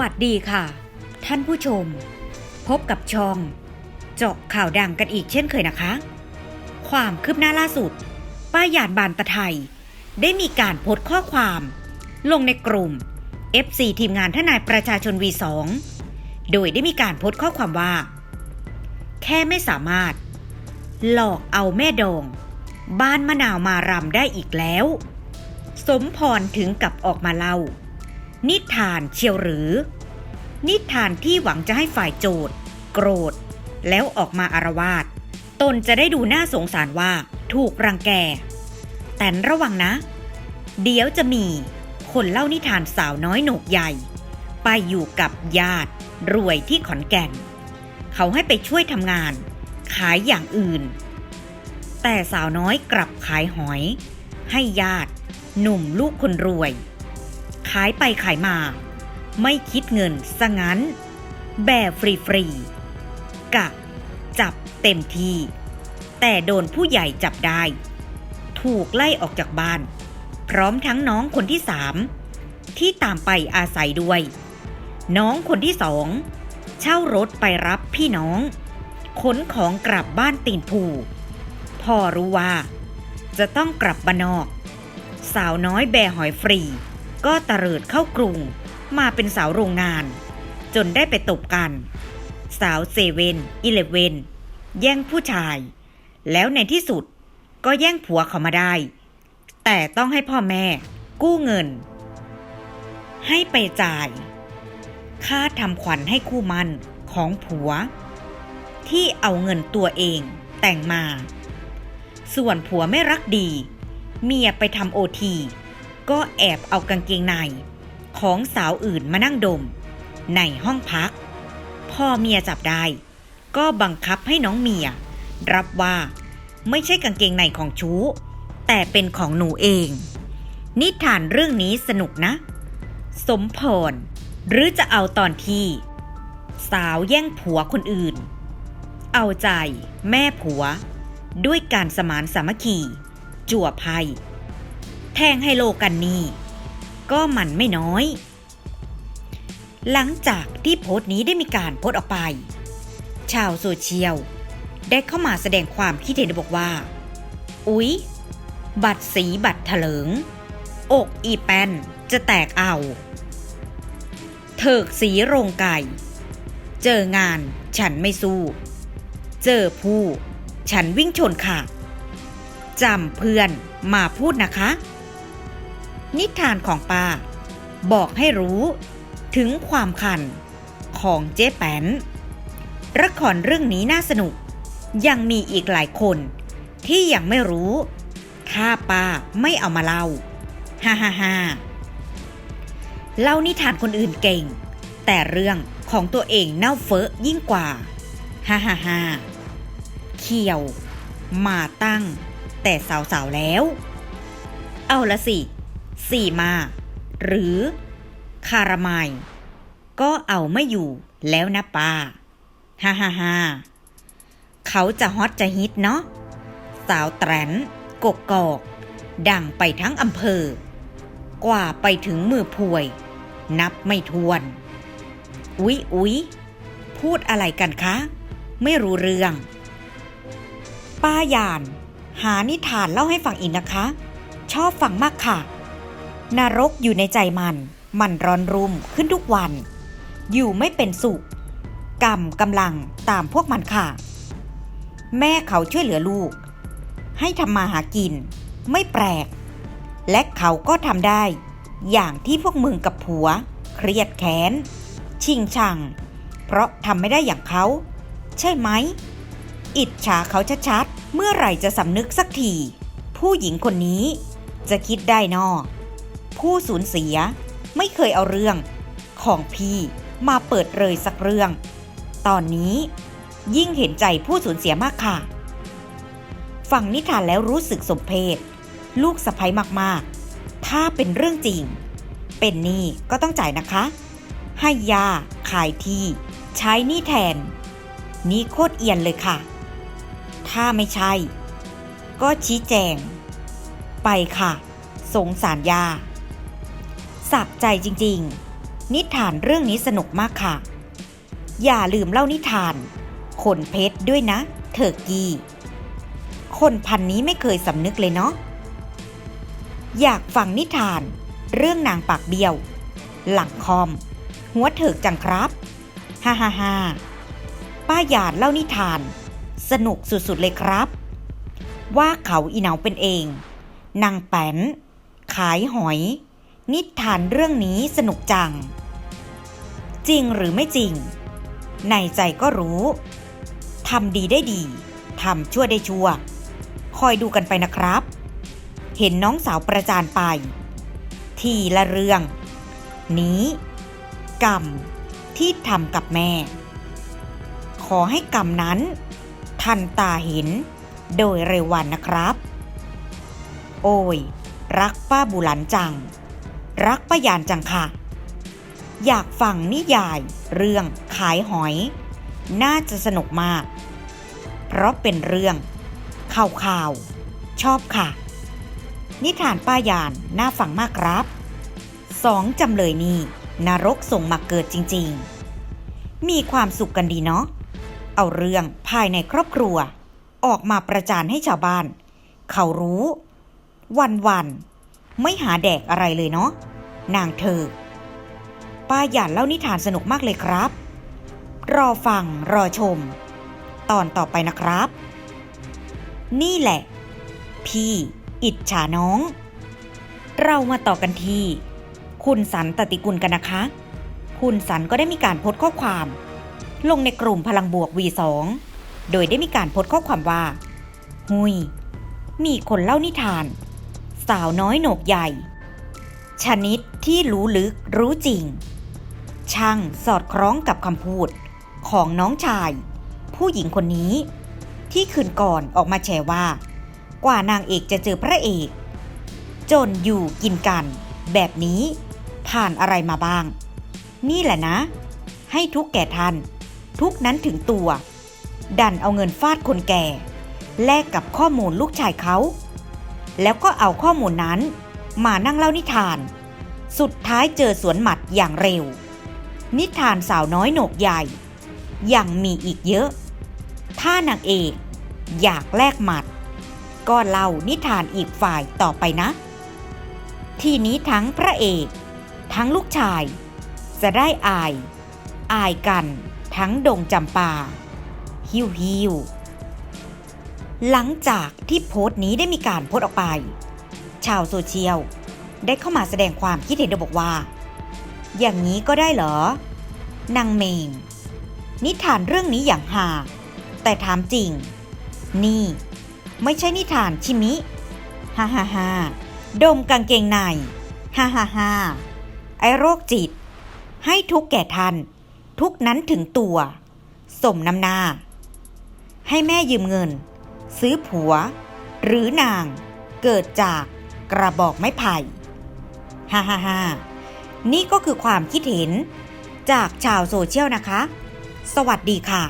สวัสดีค่ะ ท่านผู้ชม พบกับช่อง เจาะข่าวดังกันอีกเช่นเคยนะคะ ความคืบหน้าล่าสุด ป้ายานบานตะไทย ได้มีการโพสต์ข้อความ ลงในกลุ่ม FC ทีมงานทนายประชาชน V2 โดยได้มีการโพสต์ข้อความว่า แค่ไม่สามารถ หลอกเอาแม่ดอง บ้านมะนาวมารำได้อีกแล้ว สมพรถึงกับออกมาเล่า นิทานเชียวหรือ นิทานที่หวังจะให้ฝ่ายโจทย์ โกรธ แล้วออกมาอารวาสตนจะได้ดูน่าสงสารว่าถูกรังแก แต่ระวังนะ เดี๋ยวจะมีคนเล่านิทานสาวน้อยโหนกใหญ่ ไปอยู่กับญาติรวยที่ขอนแก่น เขาให้ไปช่วยทำงาน ขายอย่างอื่น แต่สาวน้อยกลับขายหอย ให้ญาติหนุ่มลูกคนรวย ขายไปขายมา ไม่คิดเงินซะงั้น แบบฟรีๆกะ จับเต็มที่ แต่โดนผู้ใหญ่จับได้ ถูกไล่ออกจากบ้าน พร้อมทั้งน้องคนที่สามที่ตามไปอาศัยด้วย น้องคนที่สอง เช่ารถไปรับพี่น้องขนของกลับบ้านตีนผูพ่อรู้ว่า จะต้องกลับบ้านนอก สาวน้อยแบหอยฟรี ก็ตะเริดเข้ากรุงมาเป็นสาวโรงงาน จนได้ไปตบกัน สาวเซเว่นอีเลเวนแย่งผู้ชาย แล้วในที่สุดก็แย่งผัวเขามาได้ แต่ต้องให้พ่อแม่กู้เงิน ให้ไปจ่าย ค่าทำขวัญให้คู่มันของผัว ที่เอาเงินตัวเองแต่งมา ส่วนผัวไม่รักดี เมียไปทำโอที ก็แอบเอากางเกงใน ของสาวอื่นมานั่งดม ในห้องพัก พ่อเมียจับได้ ก็บังคับให้น้องเมีย รับว่าไม่ใช่กางเกงในของชู้ แต่เป็นของหนูเอง นิทานเรื่องนี้สนุกนะ สมพรหรือจะเอาตอนที่ สาวแย่งผัวคนอื่น เอาใจ แม่ผัว ด้วยการสมานสามัคคี จั่วไพ่ แทงไฮโลกันนี่ก็มันไม่น้อย หลังจากที่โพสต์นี้ได้มีการโพสต์ออกไป ชาวโซเชียลได้เข้ามาแสดงความคิดเห็นบอกว่า อุ๊ย บัตรสีบัตรเถลิง อกอีแปนจะแตกเอา เถิกสีโรงไก่ เจองานฉันไม่สู้ เจอผู้ ฉันวิ่งชนค่ะจำเพื่อนมาพูดนะคะ นิทานของป้า บอกให้รู้ถึงความคันของเจ๊แปนละครเรื่องนี้น่าสนุก ยังมีอีกหลายคนที่ยังไม่รู้ ถ้าป้าไม่เอามาเล่า ฮ่าฮ่าฮ่าเล่านิทานคนอื่นเก่ง แต่เรื่องของตัวเองเน่าเฟอะยิ่งกว่า ฮ่าฮ่าฮ่าเขียว มาตั้ง แต่สาวๆแล้ว เอาละสิ สี่มา หรือคารามายก็เอาไม่อยู่แล้วนะป้าฮ่าฮ่าฮ่าเขาจะฮอตจะฮิตเนาะสาวแตรนกกกอก ดังไปทั้งอำเภอ กว่าไปถึงมือพวย นับไม่ถ้วน อุ๊ยอุ๊ยพูดอะไรกันคะ ไม่รู้เรื่อง ป้ายาน หานิทานเล่าให้ฟังอีกนะคะ ชอบฟังมากค่ะ นรกอยู่ในใจมัน มันร้อนรุ่มขึ้นทุกวัน อยู่ไม่เป็นสุข กรรมกำลังตามพวกมันค่ะ แม่เขาช่วยเหลือลูก ให้ทำมาหากิน ไม่แปลก และเขาก็ทำได้ อย่างที่พวกมึงกับผัว เครียดแค้น ชิงชัง เพราะทำไม่ได้อย่างเขา ใช่ไหม อิจฉาเขาชัดๆ เมื่อไหร่จะสำนึกสักที ผู้หญิงคนนี้จะคิดได้นอ ผู้สูญเสีย ไม่เคยเอาเรื่อง ของพี่มาเปิดเลยสักเรื่อง ตอนนี้ยิ่งเห็นใจผู้สูญเสียมากค่ะ ฟังนิทานแล้วรู้สึกสมเพชลูกสะพ้ยมากๆ ถ้าเป็นเรื่องจริง เป็นหนี้ก็ต้องจ่ายนะคะ ให้ยาขายที่ ใช้หนี้แทน นี่โคตรเอียนเลยค่ะ ถ้าไม่ใช่ ก็ชี้แจง ไปค่ะ สงสารยา สักใจจริง ๆ นิทานเรื่องนี้สนุกมากค่ะ อย่าลืมเล่านิทานขนเพชรด้วยนะเถอกี้ คนพันนี้ไม่เคยสำนึกเลยเนาะ อยากฟังนิทาน เรื่องนางปากเบี้ยว หลังคอม หัวเถิกจังครับฮ่าฮ่าฮ่าป้าหยาดเล่านิทาน สนุกสุดๆเลยครับ ว่าเขาอีเหนาเป็นเอง นางแป้นขายหอย นิทานเรื่องนี้สนุกจัง จริงหรือไม่จริง ในใจก็รู้ทำดีได้ดีทำชั่วได้ชั่ว คอยดูกันไปนะครับ เห็นน้องสาวประจานไป ทีละเรื่อง นี้ กรรมที่ทำกับแม่ ขอให้กรรมนั้น ทันตาเห็นโดยเร็ววันนะครับ โอ้ย รักป้าบุหลันจัง รักป้ายานจังค่ะ อยากฟังนิยาย เรื่องขายหอย น่าจะสนุกมาก เพราะเป็นเรื่องข่าวข่าวๆชอบค่ะ นิทานป้ายานน่าฟังมากครับสองจำเลยนี่นรกส่งมาเกิดจริง ๆ มีความสุขกันดีเนาะเอาเรื่องภายในครอบครัว ออกมาประจานให้ชาวบ้าน เขารู้ วันวันๆ ไม่หาแดกอะไรเลยเนาะนางเธอ ป้าหยาดเล่านิทานสนุกมากเลยครับ รอฟัง รอชม ตอนต่อไปนะครับ นี่แหละ พี่อิจฉาน้อง เรามาต่อกันที่ คุณสันตติกุลกันนะคะ คุณสันก็ได้มีการโพสต์ข้อความ ลงในกลุ่มพลังบวก V2 โดยได้มีการโพสต์ข้อความว่า หุย มีคนเล่านิทาน สาวน้อยโหนกใหญ่ ชนิดที่รู้ลึกรู้จริง ช่างสอดคล้องกับคำพูดของน้องชาย ผู้หญิงคนนี้ ที่คืนก่อนออกมาแฉว่า กว่านางเอกจะเจอพระเอก จนอยู่กินกัน แบบนี้ผ่านอะไรมาบ้าง นี่แหละนะ ให้ทุกแก่ท่าน ทุกนั้นถึงตัว ดันเอาเงินฟาดคนแก่ แลกกับข้อมูลลูกชายเขา แล้วก็เอาข้อมูลนั้น มานั่งเล่านิทาน สุดท้ายเจอสวนหมัดอย่างเร็ว นิทานสาวน้อยโหนกใหญ่ ยังมีอีกเยอะ ถ้านางเอกอยากแลกหมัด ก็เล่านิทานอีกฝ่ายต่อไปนะ ทีนี้ทั้งพระเอก ทั้งลูกชาย จะได้อาย อายกัน ทั้งดงจำปาฮิวฮิว หลังจากที่โพสต์นี้ได้มีการโพสต์ออกไป ชาวโซเชียลได้เข้ามาแสดงความคิดเห็นโดยบอกว่า อย่างนี้ก็ได้เหรอนางเมง นิทานเรื่องนี้อย่างหา แต่ถามจริง นี่ ไม่ใช่นิทานชิมิฮ่าฮ่าฮ่าดมกางเกงในฮ่าฮ่าฮ่าไอโรคจิต ให้ทุกแก่ท่านทุกนั้นถึงตัว สมน้ำหน้า ให้แม่ยืมเงิน ซื้อผัว หรือนางเกิดจากกระบอกไม้ไผ่ฮ่าฮ่าฮ่านี่ก็คือความคิดเห็นจากชาวโซเชียลนะคะ สวัสดีค่ะ